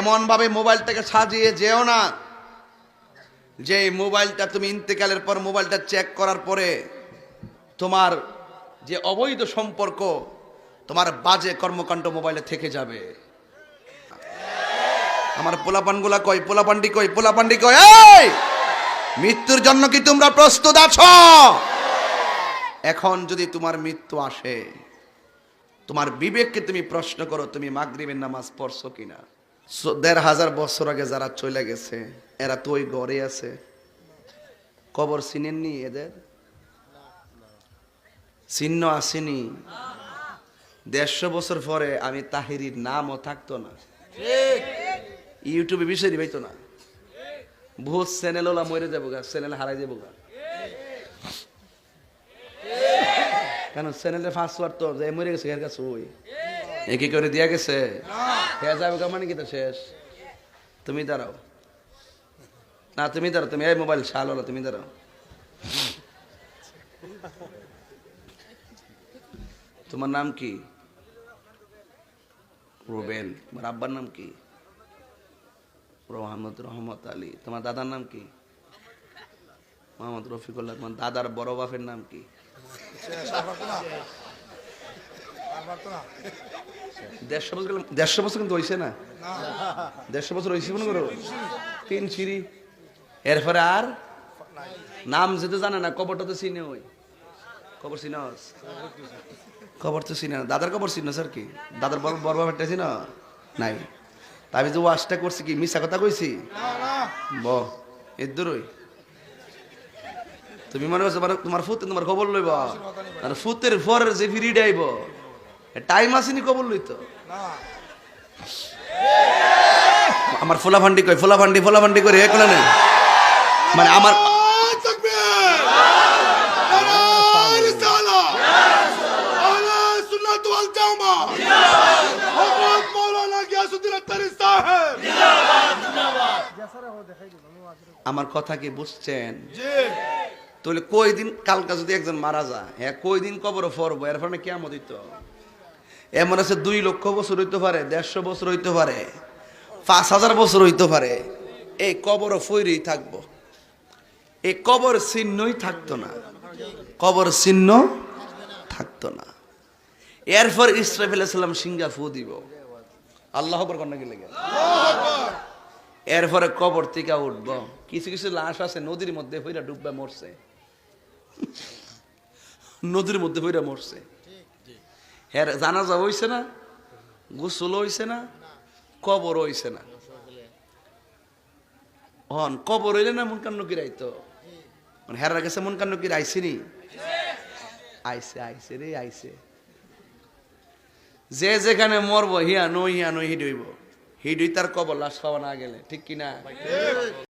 এমন ভাবে মোবাইলটাকে সাজিয়ে যেও না যে মোবাইলটা তুমি ইন্তেকালের পর মোবাইলটা চেক করার পরে তোমার যে অবৈধ সম্পর্ক, তোমার বাজে কর্মকাণ্ড মোবাইলে থেকে যাবে। আমার পোলাপানগুলা কই? পোলাপান্ডি কই? পোলাপান্ডি কই? এই! মৃত্যুর জন্য কি তোমরা প্রস্তুত আছো? এখন যদি তোমার মৃত্যু আসে, তোমার বিবেককে তুমি প্রশ্ন করো, তুমি মাগরিবের নামাজ পড়ছো কিনা? দেড় হাজার বছর আগে যারা চলে গেছে, এরা তো ওই ঘরে আছে। কবর চিনেননি এদের? চিহ্ন আসেনি। দেড়শো বছর পরে আমি তাহিরির নামও থাকতো না। ইউটিউবে বিষয় পাইতো না। বহুত চ্যানেল ওলা মরে যাব গা, চ্যানেল হারাই যাব গা। কেন চ্যানেলের পাসওয়ার্ড তো যে মরে গেছে, এর কাছে ওই। কি করে দিয়া গেছে? হ্যাঁ যাবে মানে কি তো শেষ? তুমি দাঁড়াও। না, তুমি দাঁড়াও, তুমি এই মোবাইল শাল হলো, তুমি দাঁড়াও। তোমার নাম কি? রুবেল। তোমার আব্বার নাম কি? মোহাম্মদ রহমত আলী। তোমার দাদার নাম কি? মোহাম্মদ রফিকুল্লাহ। তোমার দাদার বড় বাপের নাম কি? দেড়শো বছর কিন্তু হয়েছে না? দেড়শো বছর হয়েছে মনে করো? তিন সিঁড়ি। এরপরে আর নাম যেতে জানে না কবরটা তো চিনে ওই। কবর চিনস কবর তো চিনে না। দাদার কবর চিনস আর কি। দাদার বড় বড় বাপেরটা চিন নাই। তা আমি যে ওয়াশটা করছি কি মিশা কথা কইছি? ব এদুরই তুমি মনে করছ তোমার ফুতে তোমার খবর লইব? আর ফুতের পরের যে ফিরিড আইব? টাইম আসেনি কবল লই তো আমার ফোলা ফান্ডি কই? ফোলা ফান্ডি ফোলা ফান্ডি করে একলা নেই। মানে আমার আমার কথা কি বুঝছেন? তাহলে কই দিন কালকা যদি একজন মারা যায় হ্যাঁ কই দিন কবর ফরবো? এর ফলে কেমন দিত এমন আছে দুই লক্ষ বছর হইতে পারে, দেড়শো বছর হইতে পারে, পাঁচ হাজার বছর হইতে পারে, এই কবর ফইরেই থাকব। এই কবর চিহ্নই থাকতো না, কবর চিহ্ন থাকতো না। এরপর ইসরাফিল সাল্লাম সিঙ্গা ফু দিব। আল্লাহ হবর কন্যা গেলে গেল এরপরে কবর থেকে উঠব। কিছু কিছু লাশ আছে নদীর মধ্যে হইরা ডুববে মরছে। নদীর মধ্যে হইরা মরছে। হ্যাঁ জানাজা হইছে না? গোসল হইছে না? কবর হইছে না? হন, কবর হইলে না মন কান্ন কি রাইতো মানে হেরার কাছে মন কান্ন কি রাইছে নি? আইছে আইছে রে, আইছে। যে যেখানে মরবো, হিয়া নই হিয়া নই, হিডইব। হিডই তার কবর লাশ পাওয়া না গেলে, ঠিক কিনা?